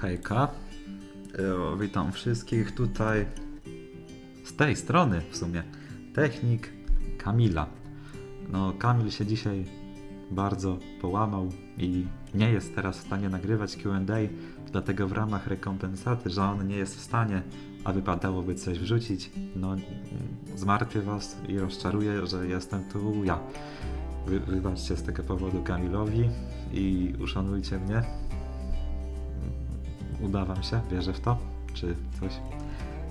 Hejka. E, Witam wszystkich tutaj. Z tej strony w sumie. Technik Kamila. No, Kamil się dzisiaj bardzo połamał i nie jest teraz w stanie nagrywać QA, dlatego w ramach rekompensaty, że on nie jest w stanie, a wypadałoby coś wrzucić, no zmartwię was i rozczaruję, że jestem tu ja. Wy, wybaczcie z tego powodu Kamilowi i uszanujcie mnie. Uda wam się, wierzę w to, czy coś.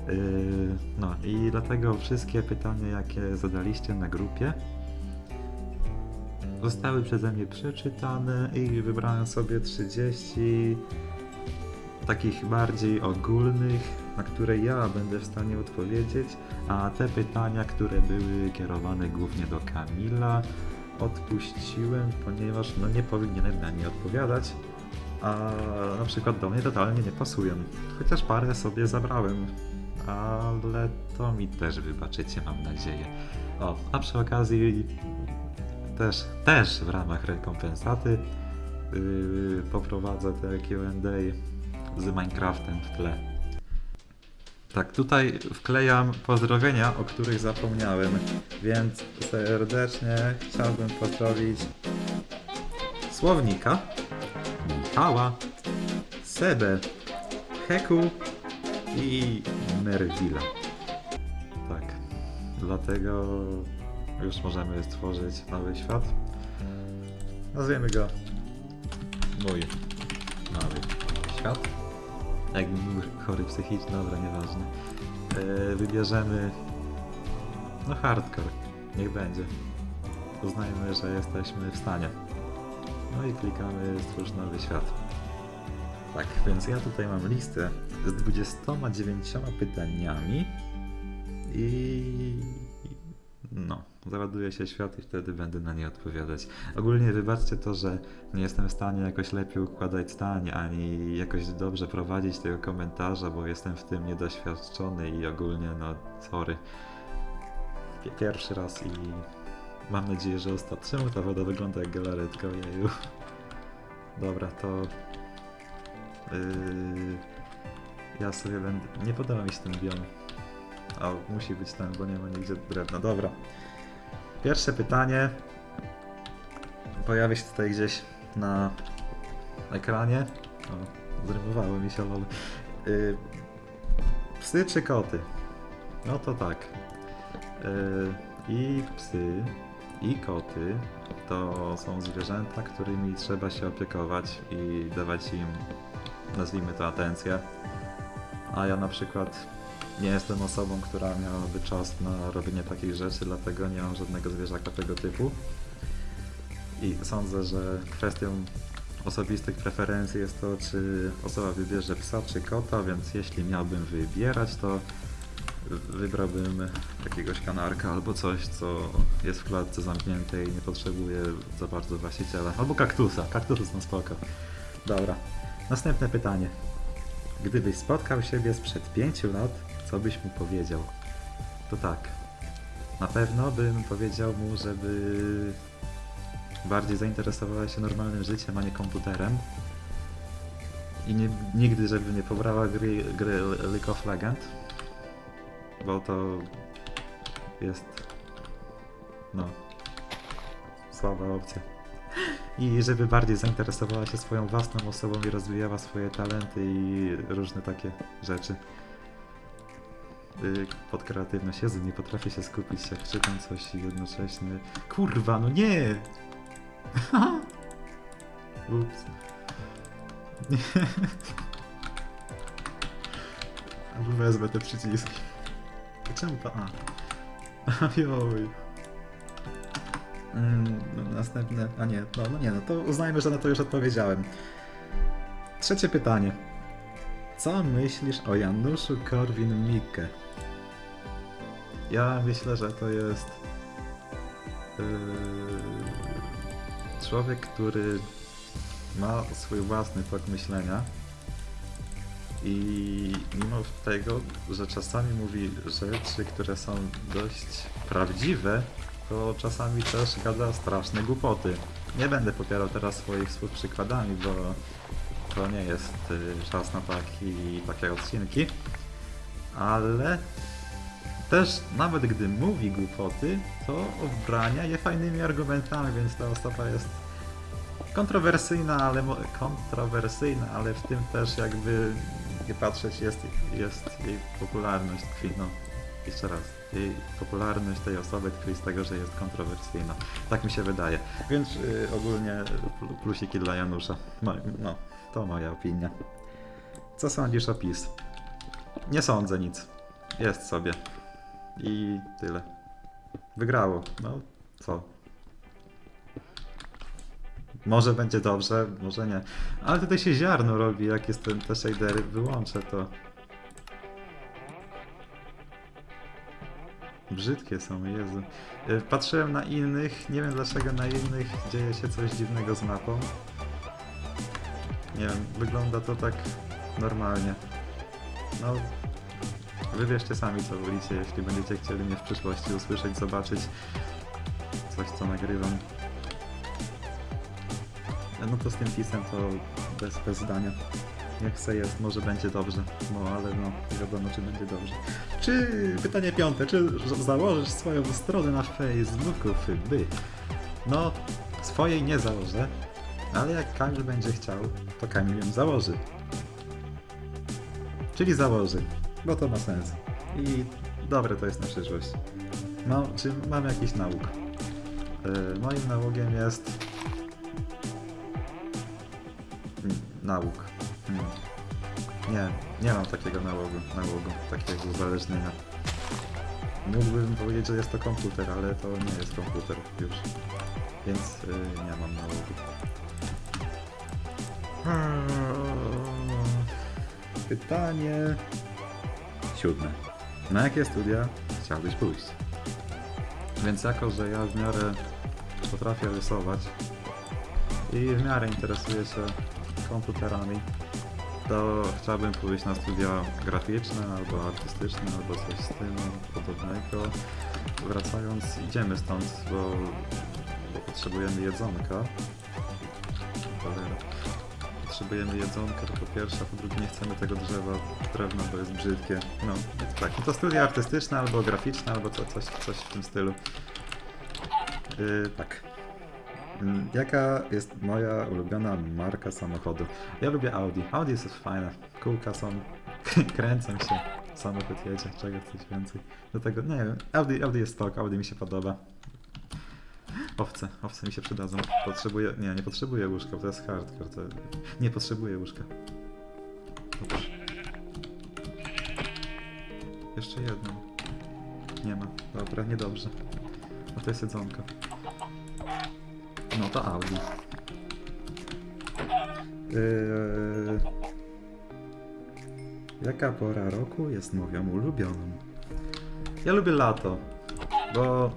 Yy, no i dlatego wszystkie pytania, jakie zadaliście na grupie, zostały przeze mnie przeczytane i wybrałem sobie 30 takich bardziej ogólnych, na które ja będę w stanie odpowiedzieć, a te pytania, które były kierowane głównie do Kamila, odpuściłem, ponieważ no nie powinienem na nie odpowiadać, a na przykład do mnie totalnie nie pasują. Chociaż parę sobie zabrałem, ale to mi też wybaczycie, mam nadzieję. O, a przy okazji też, też w ramach rekompensaty yy, poprowadzę te Q&A z Minecraftem w tle. Tak, tutaj wklejam pozdrowienia, o których zapomniałem, więc serdecznie chciałbym pozdrowić Słownika, Michała, Sebę, Heku i Merwila. Tak, dlatego już możemy stworzyć nowy świat. Nazwiemy go mój nowy świat. Jakbym był chory psychicznie, dobra, nieważne. Yy, wybierzemy no hardcore, niech będzie. Uznajmy, że jesteśmy w stanie. No i klikamy stwórz nowy świat. Tak, więc ja tutaj mam listę z 29 pytaniami i no, załaduje się świat i wtedy będę na nie odpowiadać. Ogólnie wybaczcie to, że nie jestem w stanie jakoś lepiej układać zdań, ani jakoś dobrze prowadzić tego komentarza, bo jestem w tym niedoświadczony i ogólnie, no, sorry. Pi- Pierwszy raz i mam nadzieję, że. Czemu ta woda wygląda jak galaretka? Ojeju. Dobra, to... Yy, ja sobie będę... Nie podoba mi się ten biom. A musi być ten, bo nie ma nigdzie drewna. Dobra. Pierwsze pytanie pojawia się tutaj gdzieś na ekranie. O, zrymowało mi się lol. Yy, psy czy koty? No to tak. Yy, I psy, i koty to są zwierzęta, którymi trzeba się opiekować i dawać im, nazwijmy to, atencję. A ja na przykład nie jestem osobą, która miałaby czas na robienie takich rzeczy, dlatego nie mam żadnego zwierzaka tego typu. I sądzę, że kwestią osobistych preferencji jest to, czy osoba wybierze psa czy kota, więc jeśli miałbym wybierać, to wybrałbym jakiegoś kanarka albo coś, co jest w klatce zamkniętej i nie potrzebuje za bardzo właściciela. Albo kaktusa. Kaktusy są spoko. Dobra. Następne pytanie. Gdybyś spotkał siebie sprzed pięciu lat, co byś mu powiedział? To tak. Na pewno bym powiedział mu, żeby bardziej zainteresowała się normalnym życiem, a nie komputerem. I nie, nigdy, żeby nie pobrała gry, gry League of Legends, bo to jest no słaba opcja. I żeby bardziej zainteresowała się swoją własną osobą i rozwijała swoje talenty i różne takie rzeczy. Yy, Pod kreatywność. Jezu, nie potrafię się skupić, jak czytam coś jednocześnie... Kurwa, no nie! Ups. Albo wezmę te przyciski. Czemu to A? Joj. Mm, no, następne. A nie, no, no nie, no to uznajmy, że na to już odpowiedziałem. Trzecie pytanie. Co myślisz o Januszu Korwin-Mikke? Ja myślę, że to jest yy, człowiek, który ma swój własny tok myślenia i mimo tego, że czasami mówi rzeczy, które są dość prawdziwe, to czasami też gada straszne głupoty. Nie będę popierał teraz swoich słów przykładami, bo to nie jest y, czas na taki, takie odcinki, ale też nawet gdy mówi głupoty, to obrania je fajnymi argumentami, więc ta osoba jest kontrowersyjna, ale kontrowersyjna, ale w tym też jakby nie patrzeć jest, jest jej popularność tkwi, no jeszcze raz, jej popularność tej osoby tkwi z tego, że jest kontrowersyjna. Tak mi się wydaje. Więc y, ogólnie pl- plusiki dla Janusza. Mo- No, to moja opinia. Co sądzisz o PiS? Nie sądzę nic. Jest sobie. I tyle. Wygrało. No, co? Może będzie dobrze, może nie. Ale tutaj się ziarno robi, jak jest ten, te shadery. Wyłączę to. Brzydkie są, Jezu. Y, Patrzyłem na innych, nie wiem dlaczego na innych dzieje się coś dziwnego z mapą. Nie wiem, wygląda to tak normalnie. No, wybierzcie sami co wolicie, jeśli będziecie chcieli mnie w przyszłości usłyszeć, zobaczyć coś co nagrywam. No to z tym pisem to bez, bez zdania. Jak chce jest, może będzie dobrze. No ale no, nie wiadomo czy będzie dobrze. Czy, pytanie piąte, czy założysz swoją stronę na Facebooku, by? No, swojej nie założę, ale jak Kamil będzie chciał, to Kamil ją założy. Czyli założy, bo to ma sens. I dobre to jest na przyszłość. No, czy mam jakiś nauk? Yy, moim nałogiem jest nauk. Hmm. Nie, nie mam takiego nałogu, nałogu, takiego uzależnienia. Mógłbym powiedzieć, że jest to komputer, ale to nie jest komputer już. Więc yy, nie mam nałogu. Pytanie siódme. Na jakie studia chciałbyś pójść? Więc jako, że ja w miarę potrafię rysować i w miarę interesuję się komputerami, to chciałbym pójść na studia graficzne albo artystyczne, albo coś z tym podobnego. Wracając, idziemy stąd, bo, bo potrzebujemy jedzonka. Potrzebujemy jedzonka, to po pierwsze, a po drugie nie chcemy tego drzewa, drewna, bo jest brzydkie. No, tak, no to studia artystyczne, albo graficzne, albo co, coś, coś w tym stylu. Yy, tak. Mm, Jaka jest moja ulubiona marka samochodu? Ja lubię Audi. Audi jest fajne. Kółka są, kręcą się. Samochód jedzie, czego chcesz więcej. Do tego, nie wiem, Audi, Audi jest spoko, Audi mi się podoba. Owce, owce mi się przydadzą. Potrzebuję, nie, nie potrzebuję łóżka, bo to jest hardcore. To... Nie potrzebuję łóżka. Dobrze. Jeszcze jedno. Nie ma. Dobra, niedobrze. No to jest jedzonko. No to Audi. Yy... Jaka pora roku jest moją ulubioną? Ja lubię lato, bo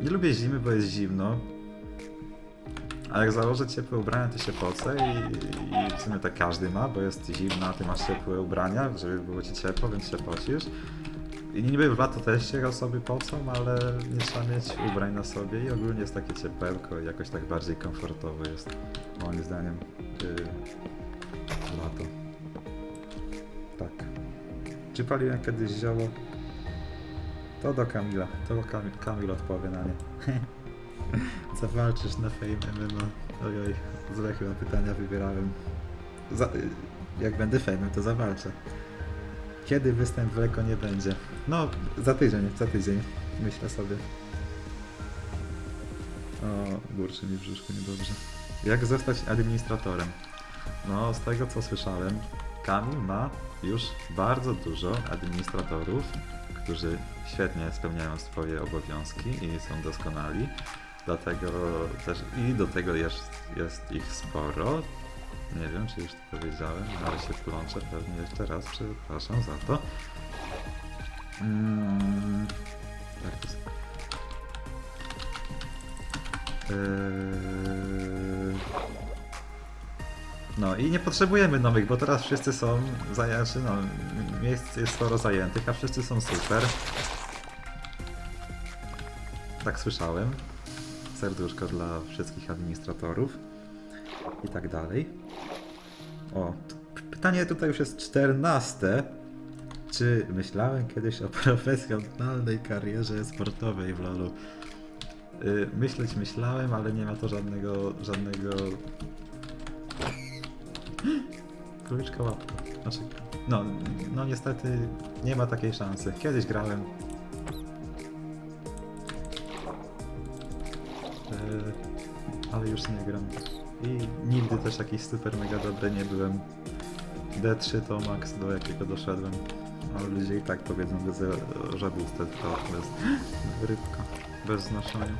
nie lubię zimy, bo jest zimno. A jak założę ciepłe ubrania, to się pocę i, i w sumie tak każdy ma, bo jest zimno, a ty masz ciepłe ubrania, żeby było ci ciepło, więc się pocisz. I niby lato też się osoby pocą, ale nie trzeba mieć ubrań na sobie i ogólnie jest takie ciepełko i jakoś tak bardziej komfortowo jest, moim zdaniem, yy, lato. Tak. Czy paliłem kiedyś zioło? To do Kamila, to Kamil, Kamil odpowie na nie. Zawalczysz na Fame MMA. Ojoj, złe chyba pytania wybierałem. Za, jak będę Fame'em, to zawalczę. Kiedy występ w Leko nie będzie? No, za tydzień, za tydzień. Myślę sobie. O, burczy mi brzuszku niedobrze. Jak zostać administratorem? No, z tego co słyszałem, Kamil ma już bardzo dużo administratorów, którzy świetnie spełniają swoje obowiązki i są doskonali. Dlatego też i do tego jest, jest ich sporo. Nie wiem, czy już to powiedziałem, ale się wplączę pewnie jeszcze raz, przepraszam za to. Mm, tak jest. Eee, No i nie potrzebujemy nowych, bo teraz wszyscy są zajęci, no miejsc jest sporo zajętych, a wszyscy są super. Tak słyszałem. Serduszko dla wszystkich administratorów i tak dalej. O, pytanie tutaj już jest czternaste. Czy myślałem kiedyś o profesjonalnej karierze sportowej w LoLu? Y, myśleć myślałem, ale nie ma to żadnego, żadnego... Króliczka łapka. Znaczy, no, no niestety nie ma takiej szansy. Kiedyś grałem. Y, ale już nie gram. I nigdy też jakiś super mega dobry nie byłem. D3 to max do jakiego doszedłem. Ale ludzie i tak powiedzą bez że boosted to bez rybka, bez znaczenia.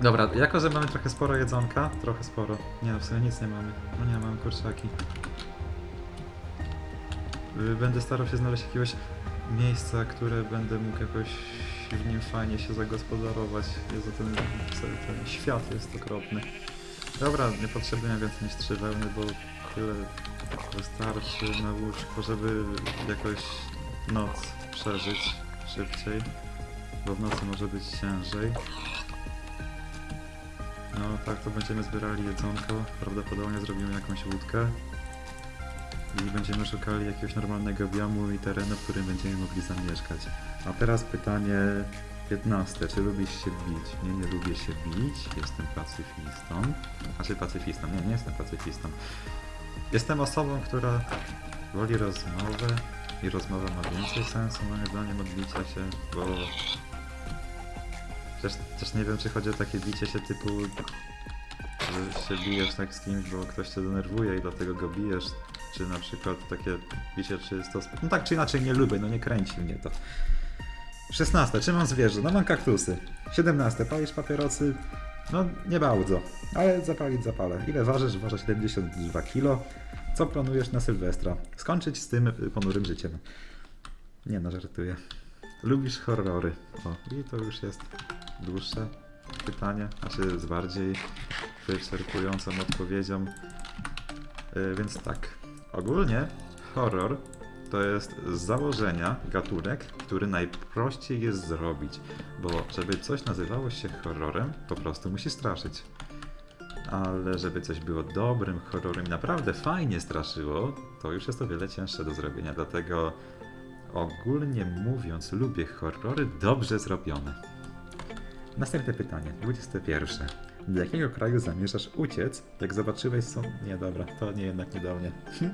Dobra, jako że mamy trochę sporo jedzonka, trochę sporo. Nie no, w sumie nic nie mamy. No nie, mamy kurczaki. Y, Będę starał się znaleźć jakiegoś miejsca, które będę mógł jakoś w nim fajnie się zagospodarować. Jezu, ten, ten świat jest okropny. Dobra, nie potrzebuję więcej niż trzy wełny, bo tyle wystarczy na łóżko, żeby jakoś noc przeżyć szybciej. Bo w nocy może być ciężej. No tak, to będziemy zbierali jedzonko. Prawdopodobnie zrobimy jakąś łódkę. I będziemy szukali jakiegoś normalnego biomu i terenu, w którym będziemy mogli zamieszkać. A teraz pytanie 15. Czy lubisz się bić? Nie, nie lubię się bić. Jestem pacyfistą. Znaczy pacyfistą. Nie, nie jestem pacyfistą. Jestem osobą, która woli rozmowę i rozmowa ma więcej sensu moim zdaniem od bicia się, bo też, też nie wiem, czy chodzi o takie bicie się typu, że się bijesz tak z kimś, bo ktoś cię denerwuje i dlatego go bijesz, czy na przykład takie czysto... sp- No tak czy inaczej nie lubię, no nie kręci mnie to. 16. Czy mam zwierzę? No mam kaktusy. 17. Palisz papierosy? No nie bardzo, ale zapalić zapalę. Ile ważysz? Waży 72 kg. Co planujesz na Sylwestra? Skończyć z tym y, ponurym życiem. Nie no, żartuję. Lubisz horrory? O, i to już jest dłuższe pytanie, znaczy z bardziej wyczerpującą odpowiedzią. Yy, więc tak, ogólnie horror to jest z założenia gatunek, który najprościej jest zrobić, bo żeby coś nazywało się horrorem, po prostu musi straszyć. Ale żeby coś było dobrym horrorem i naprawdę fajnie straszyło, to już jest o wiele cięższe do zrobienia, dlatego ogólnie mówiąc lubię horrory dobrze zrobione. Następne pytanie, 21. Do jakiego kraju zamierzasz uciec, jak zobaczyłeś są... Nie, dobra, to nie jednak nie do mnie.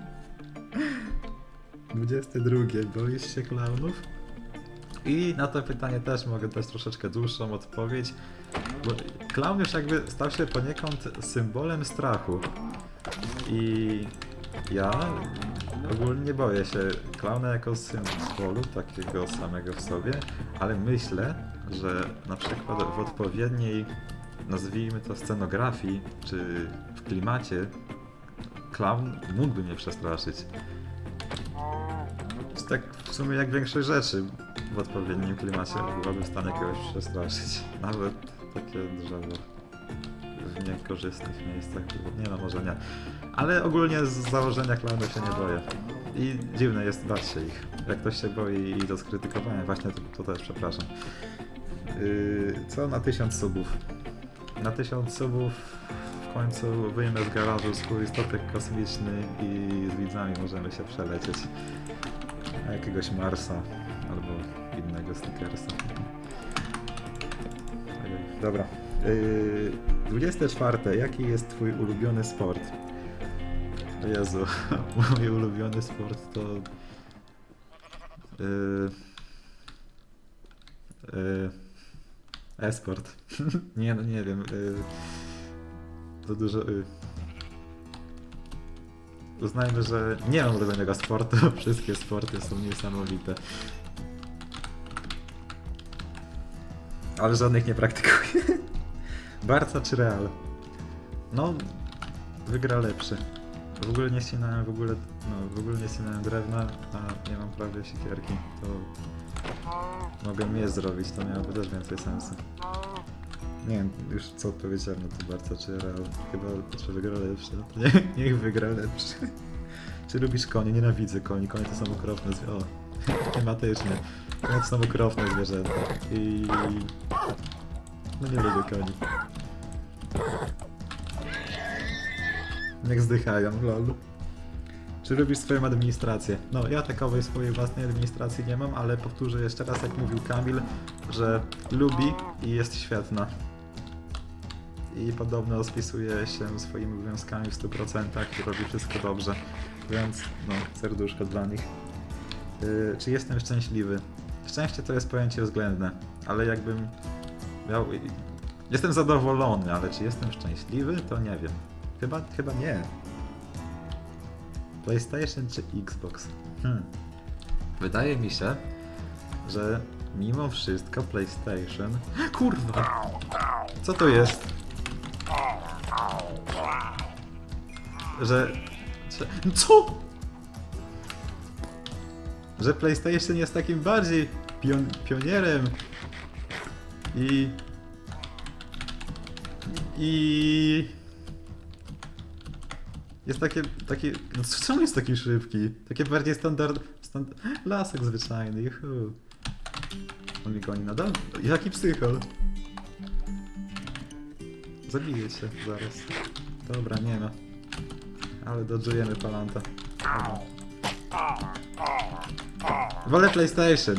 22. Boisz się klaunów? I na to pytanie też mogę dać troszeczkę dłuższą odpowiedź, bo klaun już jakby stał się poniekąd symbolem strachu. I ja ogólnie boję się klauna jako symbolu, takiego samego w sobie, ale myślę, że na przykład w odpowiedniej, nazwijmy to scenografii, czy w klimacie, klaun mógłby mnie przestraszyć. Jest tak w sumie jak większość rzeczy w odpowiednim klimacie byłaby w stanie kogoś przestraszyć. Nawet takie drzewo w niekorzystnych miejscach. Nie no, może nie. Ale ogólnie z założenia klaunów się nie boję. I dziwne jest bać się ich. Jak ktoś się boi i to skrytykowałem, właśnie to, to też przepraszam. Yy, co na 1000 subów? Na 1000 subów w końcu wyjmę z garażu swój statek kosmiczny i z widzami możemy się przelecieć. Na jakiegoś Marsa albo innego Snickersa. Dobra. Yy, 24. Jaki jest twój ulubiony sport? O Jezu, mój ulubiony sport to... Yy, yy, e-sport. nie no, nie wiem. To dużo... Yy. Uznajmy, że nie mam ulubionego sportu. Wszystkie sporty są niesamowite. Ale żadnych nie praktykuję. Barca czy Real? No, wygra lepszy. W ogóle nie ścinałem w ogóle, no w ogóle nie drewna, a nie mam prawie siekierki, to mogę mnie zrobić, to miałoby też więcej sensu. Nie wiem już co odpowiedziałem na to Barca czy Real. Chyba, że wygra lepszy, nie, niech wygra lepszy. Czy lubisz konie? Nienawidzę koni, konie to są okropne zwie... O, tematycznie. Konie to są okropne zwierzęta. I... No nie lubię koni. Niech zdychają, lol. Czy lubisz swoją administrację? No, ja takowej swojej własnej administracji nie mam, ale powtórzę jeszcze raz, jak mówił Kamil, że lubi i jest świetna. I podobno spisuje się swoimi obowiązkami w 100% i robi wszystko dobrze. Więc, no, serduszko dla nich. Yy, czy jestem szczęśliwy? Szczęście to jest pojęcie względne, ale jakbym miał... Jestem zadowolony, ale czy jestem szczęśliwy, to nie wiem. Chyba, chyba nie. PlayStation czy Xbox? Hmm. Wydaje mi się, że mimo wszystko PlayStation... Kurwa! Co to jest? Że... Co? Że PlayStation jest takim bardziej pion pionierem i... I... Jest takie, takie, no czemu jest taki szybki? Takie bardziej standard, stand, lasek zwyczajny, juhu. On mi goni nadal? Jaki psychol? Zabiję cię zaraz. Dobra, nie ma. Ale dodżujemy palanta. Wolę PlayStation.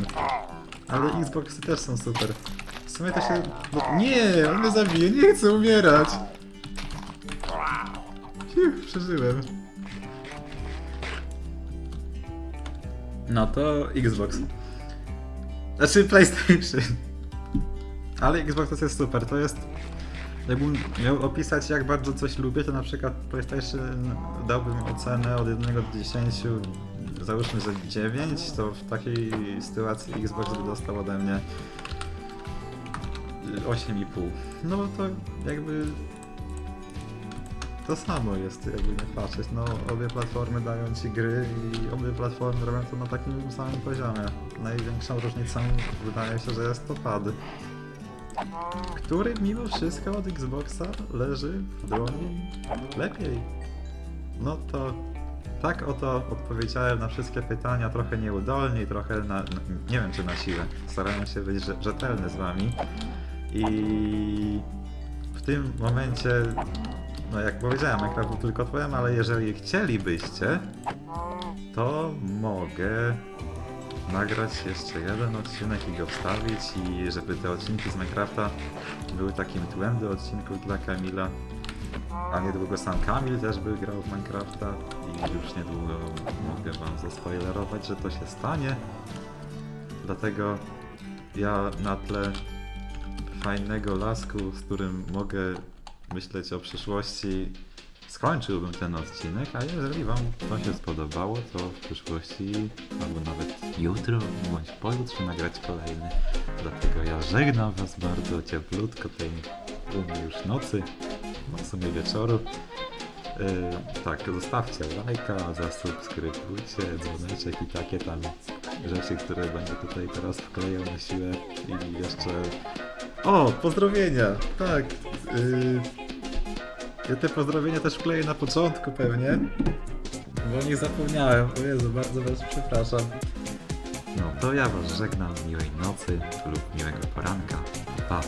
Ale Xboxy też są super. W sumie to się... No, nie! On mnie zabije, nie chcę umierać! Przeżyłem. No to Xbox. Znaczy PlayStation. Ale Xbox to jest super, to jest... Jakbym miał opisać jak bardzo coś lubię, to na przykład PlayStation dałbym ocenę od 1 do 10, załóżmy, że 9, to w takiej sytuacji Xbox by dostał ode mnie 8,5. No to jakby to samo jest, jakby nie patrzeć. No, obie platformy dają ci gry i obie platformy robią to na takim samym poziomie. Największą różnicą wydaje się, że jest to pad, który mimo wszystko od Xboxa leży w dłoni lepiej. No to tak oto odpowiedziałem na wszystkie pytania, trochę nieudolnie i trochę na, nie wiem czy na siłę. Starałem się być rze- rzetelny z wami i w tym momencie no jak powiedziałem, Minecraft był tylko twoim, ale jeżeli chcielibyście, to mogę nagrać jeszcze jeden odcinek i go wstawić i żeby te odcinki z Minecrafta były takim tłem do odcinków dla Kamila. A niedługo sam Kamil też by grał w Minecrafta i już niedługo mogę wam zaspoilerować, że to się stanie. Dlatego ja na tle fajnego lasku, z którym mogę myśleć o przyszłości, skończyłbym ten odcinek, a jeżeli Wam to się spodobało, to w przyszłości, albo nawet jutro, bądź pojutrze nagrać kolejny. Dlatego ja żegnam Was bardzo cieplutko tej u mnie już nocy, no w sumie wieczoru. Yy, tak, zostawcie lajka, zasubskrybujcie, dzwoneczek i takie tam rzeczy, które będę tutaj teraz wklejał na siłę i jeszcze... O, pozdrowienia! Tak, yy, ja te pozdrowienia też wkleję na początku pewnie, bo o nich zapomniałem. O Jezu, bardzo was przepraszam. No to ja was żegnam miłej nocy lub miłego poranka. Pa!